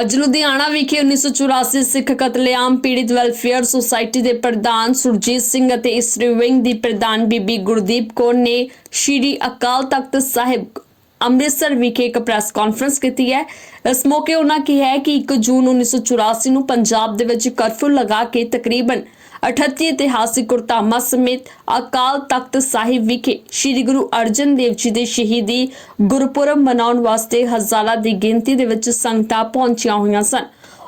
ਅੱਜ ਲੁਧਿਆਣਾ ਵਿਖੇ 1984 ਸਿੱਖ ਕਤਲੇਆਮ ਪੀੜਿਤ ਵੈਲਫੇਅਰ ਸੁਸਾਇਟੀ ਦੇ ਪ੍ਰਧਾਨ ਸੁਰਜੀਤ ਸਿੰਘ ਅਤੇ ਇਸਤਰੀ ਵਿੰਗ ਦੀ ਪ੍ਰਧਾਨ ਬੀਬੀ ਗੁਰਦੀਪ ਕੌਰ ਨੇ ਸ਼੍ਰੀ ਅਕਾਲ ਤਖਤ ਸਾਹਿਬ ਅੰਮ੍ਰਿਤਸਰ ਵਿਖੇ ਇੱਕ ਪ੍ਰੈਸ ਕਾਨਫਰੰਸ ਕੀਤੀ ਹੈ। ਇਸ ਮੌਕੇ ਉਹਨਾਂ ਕਿਹਾ ਕਿ 1 ਜੂਨ 1984 ਨੂੰ ਪੰਜਾਬ ਦੇ ਵਿੱਚ ਕਰਫਿਊ ਲਗਾ ਕੇ ਤਕਰੀਬਨ 38 ਇਤਿਹਾਸਿਕ ਗੁਰਧਾਮਾਂ ਸਮੇਤ ਅਕਾਲ ਤਖਤ ਸਾਹਿਬ ਵਿਖੇ ਸ੍ਰੀ ਗੁਰੂ ਅਰਜਨ ਦੇਵ ਜੀ ਦੇ ਸ਼ਹੀਦੀ ਗੁਰਪੁਰਬ ਮਨਾਉਣ ਵਾਸਤੇ ਹਜ਼ਾਰਾਂ ਦੀ ਗਿਣਤੀ ਦੇ ਵਿੱਚ ਸੰਗਤਾਂ ਪਹੁੰਚੀਆਂ ਹੋਈਆਂ ਸਨ।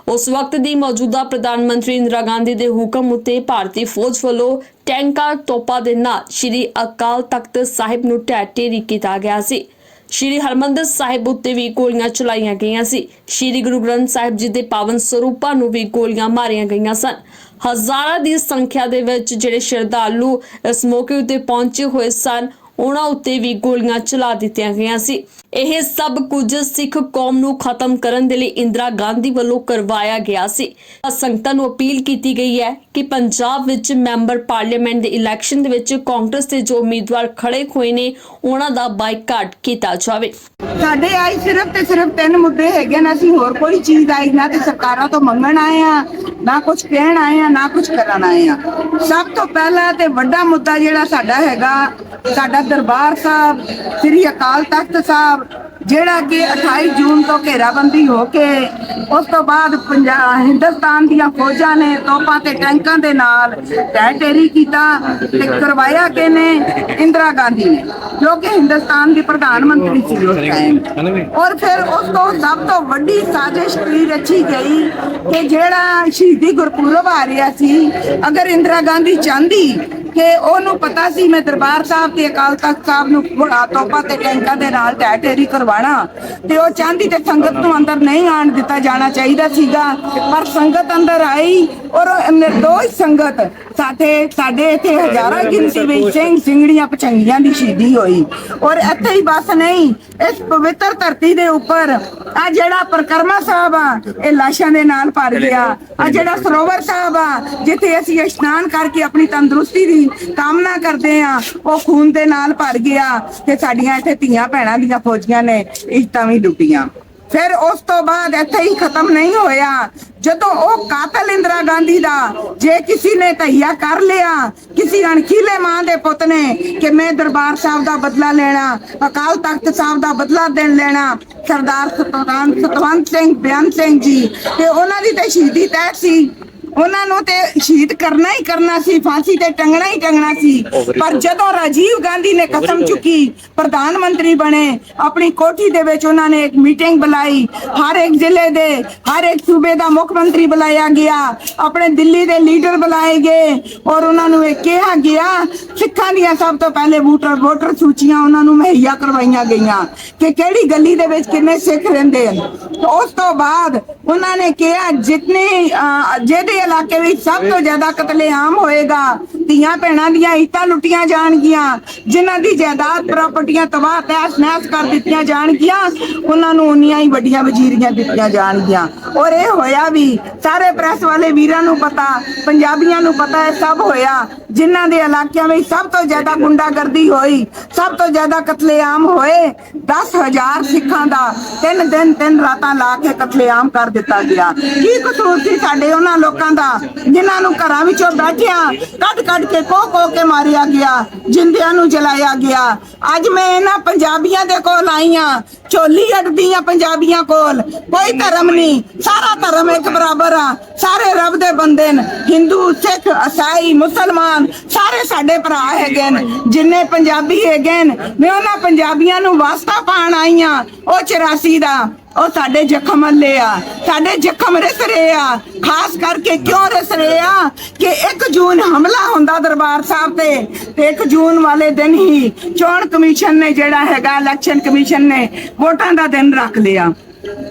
ਉਸ ਵਕਤ ਦੀ ਮੌਜੂਦਾ ਪ੍ਰਧਾਨ ਮੰਤਰੀ ਇੰਦਰਾ ਗਾਂਧੀ ਦੇ ਹੁਕਮ ਉਤੇ ਭਾਰਤੀ ਫੌਜ ਵੱਲੋਂ ਟੈਂਕਾਂ, ਤੋਪਾਂ ਦੇ ਨਾਲ ਸ੍ਰੀ ਅਕਾਲ ਤਖਤ ਸਾਹਿਬ ਨੂੰ ਢਹਿ ਢੇਰੀ ਕੀਤਾ ਗਿਆ ਸੀ। ਸ਼੍ਰੀ ਹਰਮੰਦਰ ਸਾਹਿਬ ਉੱਤੇ ਵੀ ਗੋਲੀਆਂ ਚਲਾਈਆਂ ਗਈਆਂ ਸੀ। ਸ਼੍ਰੀ ਗੁਰੂ ਗ੍ਰੰਥ ਸਾਹਿਬ ਜੀ ਦੇ ਪਾਵਨ ਸਰੂਪਾਂ ਨੂੰ ਵੀ ਗੋਲੀਆਂ ਮਾਰੀਆਂ ਗਈਆਂ ਸਨ। ਹਜ਼ਾਰਾਂ ਦੀ ਸੰਖਿਆ ਦੇ ਵਿੱਚ ਜਿਹੜੇ ਸ਼ਰਧਾਲੂ ਇਸ ਮੌਕੇ ਉੱਤੇ ਪਹੁੰਚੇ ਹੋਏ ਸਨ ਉਹਨਾਂ ਉੱਤੇ ਵੀ ਗੋਲੀਆਂ ਚਲਾ ਦਿੱਤੀਆਂ ਗਈਆਂ ਸੀ। ਇਹ ਸਭ ਕੁਝ ਸਿੱਖ ਕੌਮ ਨੂੰ ਖਤਮ ਕਰਨ ਦੇ ਲਈ ਇੰਦਰਾ ਗਾਂਧੀ ਵੱਲੋਂ ਕਰਵਾਇਆ ਗਿਆ ਸੀ। ਸੰਗਤਾਂ ਨੂੰ ਅਪੀਲ ਕੀਤੀ ਗਈ ਹੈ ਕਿ ਪੰਜਾਬ ਵਿੱਚ ਮੈਂਬਰ ਪਾਰਲੀਮੈਂਟ ਦੇ ਇਲੈਕਸ਼ਨ ਦੇ ਵਿੱਚ ਕਾਂਗਰਸ ਦੇ ਜੋ ਉਮੀਦਵਾਰ ਖੜੇ ਹੋਏ ਨੇ, ਉਹਨਾਂ ਦਾ ਬਾਈਕਾਟ ਕੀਤਾ ਜਾਵੇ। ਸਾਡੇ ਆਈ ਸਿਰਫ ਤੇ ਸਿਰਫ ਤਿੰਨ ਮੁੱਦੇ ਹੈਗੇ ਨੇ। ਅਸੀਂ ਹੋਰ ਕੋਈ ਚੀਜ਼ ਆਈ ਨਾ ਤੇ ਸਰਕਾਰਾਂ ਤੋਂ ਮੰਗਣ ਆਏ ਆ ਨਾ ਕੁਝ ਕਹਿਣ ਆਏ ਆ ਨਾ ਕੁਝ ਕਰਨ ਆਏ ਆ ਸਭ ਤੋਂ ਪਹਿਲਾ ਤੇ ਵੱਡਾ ਮੁੱਦਾ ਜਿਹੜਾ ਸਾਡਾ ਹੈਗਾ, ਸਾਡਾ ਦਰਬਾਰ ਸਾਹਿਬ ਸ੍ਰੀ ਅਕਾਲ ਤਖਤ ਸਾਹਿਬ ਜਿਹੜਾ ਕਿ 28 ਜੂਨ ਤੋਂ ਘੇਰਾਬੰਦੀ ਹੋ ਕੇ ਉਸ ਤੋਂ ਬਾਅਦ ਪੰਜਾਬ ਹਿੰਦੁਸਤਾਨ ਦੀਆਂ ਫੌਜਾਂ ਨੇ ਤੋਪਾਂ ਤੇ ਟੈਂਕਾਂ ਦੇ ਨਾਲ ਢੇਰੀ ਕੀਤਾ ਤੇ ਕਰਵਾਇਆ ਕਿ ਨੇ ਇੰਦਰਾ ਗਾਂਧੀ ਨੇ ਜੋ ਕਿ ਹਿੰਦੁਸਤਾਨ ਦੀ ਪ੍ਰਧਾਨ ਮੰਤਰੀ ਸੀ ਉਸ ਟਾਈਮ ਔਰ ਫਿਰ ਉਸ ਤੋਂ ਸਭ ਤੋਂ ਵੱਡੀ ਸਾਜ਼ਿਸ਼ ਕੀ ਰਚੀ ਗਈ ਕਿ ਜਿਹੜਾ ਸ਼ਹੀਦੀ ਗੁਰਪੁਰਬ ਆ ਰਿਹਾ ਸੀ ਅਗਰ ਇੰਦਰਾ ਗਾਂਧੀ ਚਾਹੁੰਦੀ ਕਿ ਉਹਨੂੰ ਪਤਾ ਸੀ, ਮੈਂ ਦਰਬਾਰ ਸਾਹਿਬ ਤੇ ਅਕਾਲ ਤਖਤ ਸਾਹਿਬ ਨੂੰ ਬੜਾ ਤੇ ਟੈਂਕਾਂ ਦੇ ਨਾਲ ਢਹਿ ਢੇਰੀ ਕਰਵਾਣਾ ਤੇ ਉਹ ਚਾਹੁੰਦੀ ਤੇ ਸੰਗਤ ਨੂੰ ਅੰਦਰ ਨਹੀਂ ਆਣ ਦਿੱਤਾ ਜਾਣਾ ਚਾਹੀਦਾ ਸੀਗਾ। ਪਰ ਸੰਗਤ ਅੰਦਰ ਆਈ ਔਰ ਉਹ ਨਿਰਦੋਸ਼ ਸੰਗਤ ਸਾਡੇ ਸਾਡੇ ਇੱਥੇ ਹਜ਼ਾਰਾਂ ਗਿਣਤੀ ਵਿੱਚ ਸਿੰਘ ਸਿੰਘੜੀਆਂ ਪਚੰਗੀਆਂ ਦੀ ਸ਼ਹੀਦੀ ਹੋਈ। ਔਰ ਇੱਥੇ ਹੀ ਬਸ ਨਹੀਂ, ਇਸ ਪਵਿੱਤਰ ਧਰਤੀ ਦੇ ਉੱਪਰ ਆ ਜਿਹੜਾ ਪ੍ਰਕਰਮਾ ਸਾਹਿਬ ਆ, ਇਹ ਲਾਸ਼ਾਂ ਦੇ ਨਾਲ ਭਰ ਗਿਆ। ਆ ਜਿਹੜਾ ਸਰੋਵਰ ਸਾਹਿਬ ਆ, ਜਿੱਥੇ ਅਸੀਂ ਇਸ਼ਨਾਨ ਕਰਕੇ ਆਪਣੀ ਤੰਦਰੁਸਤੀ ਦੀ ਕਾਮਨਾ ਕਰਦੇ ਆ, ਉਹ ਖੂਨ ਦੇ ਨਾਲ ਭਰ ਗਿਆ ਤੇ ਸਾਡੀਆਂ ਇੱਥੇ ਧੀਆਂ ਭੈਣਾਂ ਦੀਆਂ ਫੌਜੀਆਂ ਨੇ ਇੱਟਾਂ ਵੀ ਡੁੱਬੀਆਂ ਫਿਰ ਉਸ ਤੋਂ ਬਾਅਦ ਇੱਥੇ ਹੀ ਖਤਮ ਨਹੀਂ ਹੋਇਆ। ਜਦੋਂ ਉਹ ਕਾਤਲ ਇੰਦਰਾ ਗਾਂਧੀ ਦਾ ਜੇ ਕਿਸੇ ਨੇ ਤਹੀਆ ਕਰ ਲਿਆ, ਕਿਸੇ ਅਣਖੀਲੇ ਮਾਂ ਦੇ ਪੁੱਤ ਨੇ ਕਿ ਮੈਂ ਦਰਬਾਰ ਸਾਹਿਬ ਦਾ ਬਦਲਾ ਲੈਣਾ, ਅਕਾਲ ਤਖਤ ਸਾਹਿਬ ਦਾ ਬਦਲਾ ਦੇਣ ਲੈਣਾ, ਸਰਦਾਰ ਸਤਵੰਤ ਸਤਵੰਤ ਸਿੰਘ ਬਿਆਨ ਸਿੰਘ ਜੀ, ਤੇ ਉਹਨਾਂ ਦੀ ਤੇ ਸ਼ਹੀਦੀ ਤੈਅ ਸੀ। ਉਹਨਾਂ ਨੂੰ ਤੇ ਸ਼ਹੀਦ ਕਰਨਾ ਹੀ ਕਰਨਾ ਸੀ ਫਾਂਸੀ ਤੇ ਟੰਗਣਾ ਹੀ ਟੰਗਣਾ ਸੀ। ਪਰ ਜਦੋਂ ਰਾਜੀਵ ਗਾਂਧੀ ਨੇ ਕਸਮ ਚੁੱਕੀ ਪ੍ਰਧਾਨ ਮੰਤਰੀ ਬਣੇ ਆਪਣੀ ਕੋਠੀ ਦੇ ਵਿੱਚ ਉਹਨਾਂ ਨੇ ਇੱਕ ਮੀਟਿੰਗ ਬੁਲਾਈ ਹਰ ਇੱਕ ਜ਼ਿਲ੍ਹੇ ਦੇ ਹਰ ਇੱਕ ਸੂਬੇ ਦਾ ਮੁੱਖ ਮੰਤਰੀ ਬੁਲਾਇਆ ਗਿਆ ਆਪਣੇ ਦਿੱਲੀ ਦੇ ਲੀਡਰ ਬੁਲਾਏ ਗਏ ਔਰ ਉਹਨਾਂ ਨੂੰ ਇਹ ਕਿਹਾ ਗਿਆ ਸਿੱਖਾਂ ਦੀਆਂ ਸਭ ਤੋਂ ਪਹਿਲੇ ਵੋਟਰ ਵੋਟਰ ਸੂਚੀਆਂ ਉਹਨਾਂ ਨੂੰ ਮੁਹੱਈਆ ਕਰਵਾਈਆਂ ਗਈਆਂ ਕਿ ਕਿਹੜੀ ਗਲੀ ਦੇ ਵਿੱਚ ਕਿੰਨੇ ਸਿੱਖ ਰਹਿੰਦੇ ਹਨ। ਉਸ ਤੋਂ ਬਾਅਦ ਉਹਨਾਂ ਨੇ ਕਿਹਾ ਅਹ, ਜਿਹਦੇ ਇਲਾਕੇ ਵਿੱਚ ਸਭ ਤੋਂ ਜ਼ਿਆਦਾ ਕਤਲੇਆਮ ਹੋਏਗਾ। ਧੀਆਂ ਭੈਣਾਂ ਦੀਆਂ ਇੱਟਾਂ ਲੁੱਟੀਆਂ ਜਾਣਗੀਆਂ। ਜਿਨ੍ਹਾਂ ਦੀ ਜਾਇਦਾਦ ਪ੍ਰਾਪਰਟੀਆਂ ਤਬਾਹ, ਤਹਿਸ ਨਹਿਸ ਕਰ ਦਿੱਤੀਆਂ ਜਾਣਗੀਆਂ, ਉਹਨਾਂ ਨੂੰ ਉਨੀਆਂ ਹੀ ਵੱਡੀਆਂ ਵਜ਼ੀਰੀਆਂ ਦਿੱਤੀਆਂ ਜਾਣਗੀਆਂ। ਔਰ ਇਹ ਹੋਇਆ ਵੀ ਸਾਰੇ ਪ੍ਰੈਸ ਵਾਲੇ ਵੀਰਾਂ ਨੂੰ ਪਤਾ, ਪੰਜਾਬੀਆਂ ਨੂੰ ਪਤਾ, ਇਹ ਸਭ ਹੋਇਆ। ਜਿਨ੍ਹਾਂ ਦੇ ਇਲਾਕਿਆਂ ਵਿੱਚ ਸਭ ਤੋਂ ਜ਼ਿਆਦਾ ਗੁੰਡਾਗਰਦੀ ਹੋਈ, ਸਭ ਤੋਂ ਜ਼ਿਆਦਾ ਕਤਲੇਆਮ ਹੋਏ 10000 ਸਿੱਖਾਂ ਦਾ ਤਿੰਨ ਦਿਨ ਤਿੰਨ ਰਾਤਾਂ ਲਾ ਕੇ ਕਤਲੇਆਮ ਕਰ ਦਿੱਤਾ ਗਿਆ। ਕੀ ਕਸੂਰ ਸੀ ਸਾਡੇ ਉਹਨਾਂ ਲੋਕਾਂ ਦਾ ਜਿਨ੍ਹਾਂ ਨੂੰ ਘਰਾਂ ਵਿੱਚੋਂ ਬੈਠਿਆਂ ਕੱਢ ਕੱਢ ਕੇ ਕੋ ਕੋ ਕੇ ਮਾਰਿਆ ਗਿਆ, ਜਿੰਦਿਆਂ ਨੂੰ ਜਲਾਇਆ ਗਿਆ। ਅੱਜ ਮੈਂ ਇਹਨਾਂ ਪੰਜਾਬੀਆਂ ਦੇ ਕੋਲ ਆਈਆਂ ਝੋਲੀ ਅੜਦੀਆਂ ਪੰਜਾਬੀਆਂ ਕੋਲ। ਕੋਈ ਧਰਮ ਨਹੀਂ, ਸਾਰਾ ਧਰਮ ਇੱਕ ਬਰਾਬਰ ਆ। ਸਾਰੇ ਰੱਬ ਦੇ ਬੰਦੇ ਨੇ, ਹਿੰਦੂ, ਸਿੱਖ ਈਸਾਈ ਮੁਸਲਮਾਨ ਸਾਰੇ ਸਾਡੇ ਭਰਾ ਹੈਗੇ ਨੇ, ਜਿੰਨੇ ਪੰਜਾਬੀ ਹੈਗੇ ਨੇ, ਮੈਂ ਉਹਨਾਂ ਪੰਜਾਬੀਆਂ ਨੂੰ ਵਾਸਤਾ ਪਾਣ ਆਈਆਂ ਉਹ 84 ਦਾ, ਉਹ ਸਾਡੇ ਜ਼ਖਮ ਹੱਲੇ ਆ, ਸਾਡੇ ਜ਼ਖਮ ਰਿਸ ਰਹੇ ਆ, ਖਾਸ ਕਰਕੇ ਕਿਉਂ ਰਿਸ ਰਹੇ ਆ ਕਿ 1 ਜੂਨ ਹਮਲਾ ਹੁੰਦਾ ਦਰਬਾਰ ਸਾਹਿਬ ਤੇ ਤੇ 1 ਜੂਨ ਵਾਲੇ ਦਿਨ ਹੀ ਚੋਣ ਕਮਿਸ਼ਨ ਨੇ ਜਿਹੜਾ ਹੈਗਾ ਇਲੈਕਸ਼ਨ ਕਮਿਸ਼ਨ ਨੇ ਵੋਟਾਂ ਦਾ ਦਿਨ ਰੱਖ ਲਿਆ।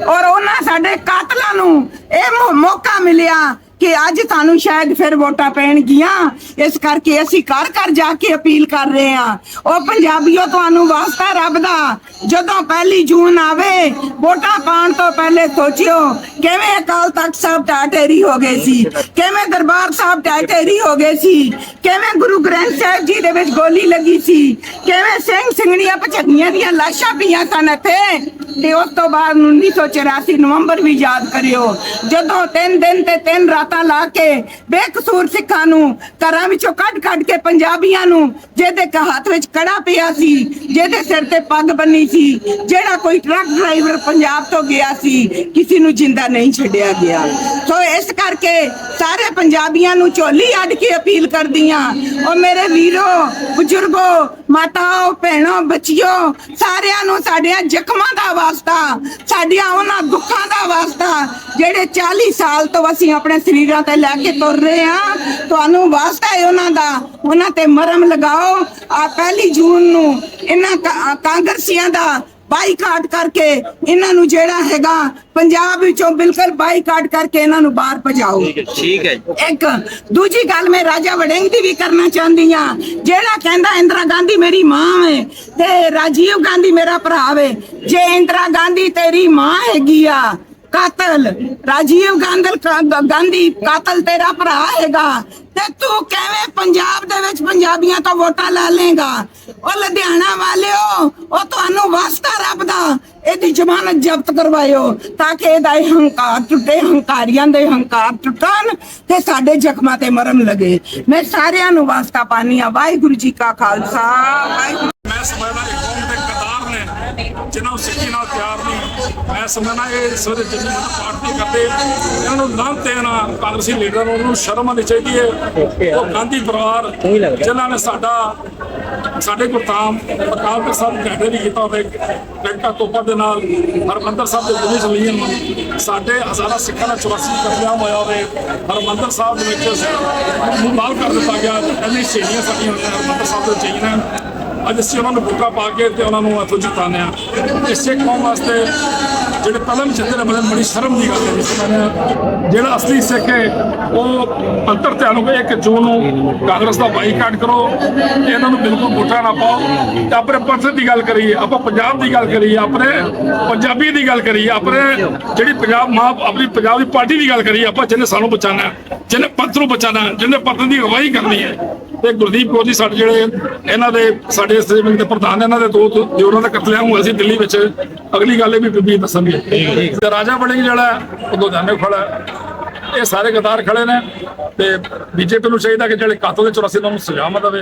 ਔਰ ਉਹਨਾਂ ਸਾਡੇ ਕਾਤਲਾਂ ਨੂੰ ਇਹ ਮੌਕਾ ਮਿਲਿਆ ਕਿ ਅੱਜ ਸਾਨੂੰ ਸ਼ਾਇਦ ਫਿਰ ਵੋਟਾਂ ਪੈਣਗੀਆਂ। ਇਸ ਕਰਕੇ ਅਸੀਂ ਘਰ ਘਰ ਜਾ ਕੇ ਅਪੀਲ ਕਰ ਰਹੇ ਹਾਂ। ਉਹ ਪੰਜਾਬੀਓ, ਤੁਹਾਨੂੰ ਵਾਸਤਾ ਰੱਬ ਦਾ। ਜਦੋਂ ਪਹਿਲੀ ਜੂਨ ਆਵੇ, ਵੋਟਾਂ ਪਾਉਣ ਤੋਂ ਪਹਿਲੇ ਸੋਚਿਓ, ਕਿਵੇਂ ਅਕਾਲ ਤਖਤ ਸਾਹਿਬ ਢਾਟੇਰੀ ਹੋ ਗਏ ਸੀ? ਕਿਵੇਂ ਦਰਬਾਰ ਸਾਹਿਬ ਢਾਟੇਰੀ ਹੋ ਗਏ ਸੀ? ਕਿਵੇਂ ਗੁਰੂ ਗ੍ਰੰਥ ਸਾਹਿਬ ਜੀ ਦੇ ਵਿੱਚ ਗੋਲੀ ਲੱਗੀ ਸੀ? ਕਿਵੇਂ ਸਿੰਘ ਸਿੰਘਣੀਆਂ ਪਛੜੀਆਂ ਦੀਆਂ ਲਾਸ਼ਾਂ ਪਈਆਂ ਸਨ ਇੱਥੇ? ਤੇ ਉਸ ਤੋਂ ਬਾਅਦ 1984 ਨਵੰਬਰ ਵੀ ਯਾਦ ਕਰਿਓ। ਜਦੋਂ ਤਿੰਨ ਦਿਨ ਤੇ ਤਿੰਨ ਰਾਤਾਂ ਲਾ ਕੇ ਬੇਕਸੂਰ ਸਿੱਖਾਂ ਨੂੰ ਘਰਾਂ ਵਿੱਚੋਂ ਕੱਢ ਕੱਢ ਕੇ ਪੰਜਾਬੀਆਂ ਨੂੰ, ਜਿਹਦੇ ਹੱਥ ਵਿੱਚ ਕੜਾ ਪਿਆ ਸੀ, ਜਿਹਦੇ ਸਿਰ ਤੇ ਪੱਗ ਬੰਨੀ ਸੀ, ਜਿਹੜਾ ਕੋਈ ਟਰੱਕ ਡਰਾਈਵਰ ਪੰਜਾਬ ਤੋਂ ਗਿਆ ਸੀ, ਕਿਸੇ ਨੂੰ ਜਿੰਦਾ ਨਹੀਂ ਛੱਡਿਆ ਗਿਆ। ਸੋ ਇਸ ਕਰਕੇ ਸਾਰੇ ਪੰਜਾਬੀਆਂ ਨੂੰ ਝੋਲੀ ਅੱਡ ਕੇ ਅਪੀਲ ਕਰਦੀਆਂ ਉਹ ਮੇਰੇ ਵੀਰੋ, ਬਜ਼ੁਰਗੋ, ਮਾਤਾਓ, ਭੈਣੋ, ਬੱਚਿਓ, ਸਾਰਿਆਂ ਨੂੰ ਸਾਡਿਆਂ ਜ਼ਖਮਾਂ ਦਾ ਵਾਸਤਾ। ਸਾਡੀਆਂ ਉਹਨਾਂ ਦੁੱਖਾਂ ਦਾ ਵਾਸਤਾ। ਜਿਹੜੇ 40 ਸਾਲ ਤੋਂ ਅਸੀਂ ਆਪਣੇ ਸਰੀਰਾਂ ਤੇ ਲੈ ਕੇ ਤੁਰ ਰਹੇ ਆ ਤੁਹਾਨੂੰ ਵਾਸਤਾ ਹੈ ਉਹਨਾਂ ਦਾ। ਉਹਨਾਂ ਤੇ ਮਰਮ ਲਗਾਓ। ਆ ਪਹਿਲੀ ਜੂਨ ਨੂੰ ਇਹਨਾਂ ਕਾਂਗਰਸੀਆਂ ਦਾ ਬਾਈਕਾਟ ਕਰਕੇ ਇਹਨਾਂ ਨੂੰ ਜਿਹੜਾ ਹੈਗਾ ਪੰਜਾਬ ਵਿੱਚੋਂ ਬਿਲਕੁਲ ਬਾਈਕਾਟ ਕਰਕੇ ਇਹਨਾਂ ਨੂੰ ਬਾਹਰ ਭਜਾਓ। ਠੀਕ ਹੈ ਇੱਕ ਦੂਜੀ ਗੱਲ ਮੈਂ ਰਾਜਾ ਵੜਿੰਗ ਦੀ ਵੀ ਕਰਨਾ ਚਾਹੁੰਦੀ ਆ ਜਿਹੜਾ ਕਹਿੰਦਾ ਇੰਦਰਾ ਗਾਂਧੀ ਮੇਰੀ ਮਾਂ ਵੇ ਤੇ ਰਾਜੀਵ ਗਾਂਧੀ ਮੇਰਾ ਭਰਾ ਵੇ। ਜੇ ਇੰਦਰਾ ਗਾਂਧੀ ਤੇਰੀ ਮਾਂ ਹੈਗੀ ਆ ਕਾਤਲ ਰਾਜੀਵ ਗਾਂਧੀ ਗਾਂਧੀ ਕਾਤਲ ਤੇਰਾ ਭਰਾ ਹੈਗਾ ਤੇ ਤੂੰ ਕਿਵੇਂ ਪੰਜਾਬ ਦੇ ਵਿੱਚ ਪੰਜਾਬੀਆਂ ਤੋਂ ਵੋਟਾਂ ਲੈ ਲੇਗਾ ਉਹ ਲੁਧਿਆਣਾ ਵਾਲਿਓ ਉਹ ਤੁਹਾਨੂੰ ਵਾਸਤਾ ਰੱਬ ਦਾ ਇਹਦੀ ਜ਼ਮਾਨਤ ਜ਼ਬਤ ਕਰਵਾਇਓ ਤਾਂ ਕਿ ਇਹਦਾ ਇਹ ਹੰਕਾਰ ਟੁੱਟੇ ਹੰਕਾਰੀਆਂ ਦੇ ਹੰਕਾਰ ਟੁੱਟਣ ਤੇ ਸਾਡੇ ਜ਼ਖਮਾਂ ਤੇ ਮਰਨ ਲਗੇ ਮੈਂ ਸਾਰਿਆਂ ਨੂੰ ਵਾਸਤਾ ਪਾਨੀ ਆ ਵਾਹਿਗੁਰੂ ਜੀ ਕਾ ਖਾਲਸਾ ਵਾਹਿਗੁਰੂ ਮੈਂ ਸਮਝਦਾ ਇਹ ਕੌਮ ਜਿਨ੍ਹਾਂ ਨੂੰ ਸਿੱਖੀ ਨਾਲ ਪਿਆਰ ਨਹੀਂ ਮੈਂ ਸਮਝਣਾ ਇਹ ਸਵੇਰੇ ਜਿੰਨੀ ਮਤ ਨਹੀਂ ਕਰਦੇ, ਇਹਨਾਂ ਨੂੰ ਨਾਂ ਤੇ ਕਾਂਗਰਸੀ ਲੀਡਰਾਂ ਨੂੰ ਉਹਨਾਂ ਨੂੰ ਸ਼ਰਮ ਆਉਣੀ ਚਾਹੀਦੀ ਹੈ। ਉਹ ਗਾਂਧੀ ਪਰਿਵਾਰ, ਜਿਨ੍ਹਾਂ ਨੇ ਸਾਡਾ, ਸਾਡੇ ਗੁਰਤਾਮ ਅਕਾਲ ਤਖਤ ਸਾਹਿਬ ਘਾਟੇ ਨਹੀਂ ਕੀਤਾ ਹੋਵੇ ਟੈਂਕਾ ਤੋਪਾਂ ਦੇ ਨਾਲ, ਹਰਮੰਦਰ ਸਾਹਿਬ ਦੇ ਗੁਰੂ ਚਲੀਆਂ ਸਾਡੇ ਹਜ਼ਾਰਾਂ ਸਿੱਖਾਂ ਦਾ 84 ਕਤਲੇਆਮ ਹੋਇਆ ਹੋਵੇ, ਹਰਮੰਦਰ ਸਾਹਿਬ ਦੇ ਵਿੱਚ ਨੂੰ ਲਾਲ ਕਰ ਦਿੱਤਾ ਗਿਆ, ਇੰਨੀ ਸ਼ਹੀਦੀਆਂ ਸਾਡੀਆਂ ਹੋਈਆਂ ਹਰਮੰਦਰ ਸਾਹਿਬ ਦੇ ਚਾਹੀਆਂ ਅੱਜ ਅਸੀਂ ਉਹਨਾਂ ਨੂੰ ਬੁੱਕਾ ਪਾ ਕੇ ਤੇ ਉਹਨਾਂ ਨੂੰ ਇੱਥੋਂ ਜਿਤਾਉਂਦੇ ਆ ਇਸੇ ਕੌਮ ਵਾਸਤੇ ਜਿਹੜੇ ਪਹਿਲਾਂ ਵੀ ਚੰਦੇ ਬੜੀ ਸ਼ਰਮ ਦੀ ਗੱਲ ਹੈ ਜਿਸ ਤਰ੍ਹਾਂ ਜਿਹੜਾ ਅਸਲੀ ਸਿੱਖ ਹੈ, ਉਹ ਅੰਤਰ ਧਿਆਨ ਹੋ ਕੇ 1 ਜੂਨ ਨੂੰ ਕਾਂਗਰਸ ਦਾ ਬਾਈਕਾਟ ਕਰੋ ਇਹਨਾਂ ਨੂੰ ਬਿਲਕੁਲ ਵੋਟਾਂ ਨਾ ਪਾਓ। ਤੇ ਆਪਣੇ ਪੰਥ ਦੀ ਗੱਲ ਕਰੀਏ, ਆਪਾਂ ਪੰਜਾਬ ਦੀ ਗੱਲ ਕਰੀਏ, ਆਪਣੇ ਪੰਜਾਬੀ ਦੀ ਗੱਲ ਕਰੀਏ, ਆਪਣੇ ਜਿਹੜੀ ਪੰਜਾਬ ਮਾਂ, ਆਪਣੀ ਪੰਜਾਬ ਦੀ ਪਾਰਟੀ ਦੀ ਗੱਲ ਕਰੀਏ, ਆਪਾਂ ਜਿਹਨੇ ਸਾਨੂੰ ਬਚਾਉਣਾ, ਜਿਹਨੇ ਪੰਥ ਨੂੰ ਬਚਾਉਣਾ, ਜਿਹਨੇ ਪੰਥ ਦੀ ਅਗਵਾਈ ਕਰਨੀ ਹੈ ਤੇ ਗੁਰਦੀਪ ਕੌਰ ਜੀ ਸਾਡੇ ਜਿਹੜੇ ਇਹਨਾਂ ਦੇ ਸਾਡੇ ਸਟੇਟਮੈਂਟ ਦੇ ਪ੍ਰਧਾਨ ਇਹਨਾਂ ਦੇ ਦੋ ਜੋ ਦਿਓਰਾਂ ਦਾ ਕਤਲੇਆਮ ਹੋਇਆ ਸੀ ਦਿੱਲੀ ਵਿੱਚ ਅਗਲੀ ਗੱਲ ਇਹ ਵੀ ਬੀਬੀ ਦੱਸਣਗੇ ਤੇ ਰਾਜਾ ਵੜਿੰਗ ਜਿਹੜਾ ਹੈ, ਜਾਣੇ ਖੜਾ ਇਹ ਸਾਰੇ ਗਦਾਰ ਖੜੇ ਨੇ ਤੇ ਬੀਜੇਪੀ ਨੂੰ ਚਾਹੀਦਾ ਕਿ ਜਿਹੜੇ ਕਾਤਲ ਦੇ 84 ਨੂੰ ਸਜ਼ਾ ਦੇਵੇ।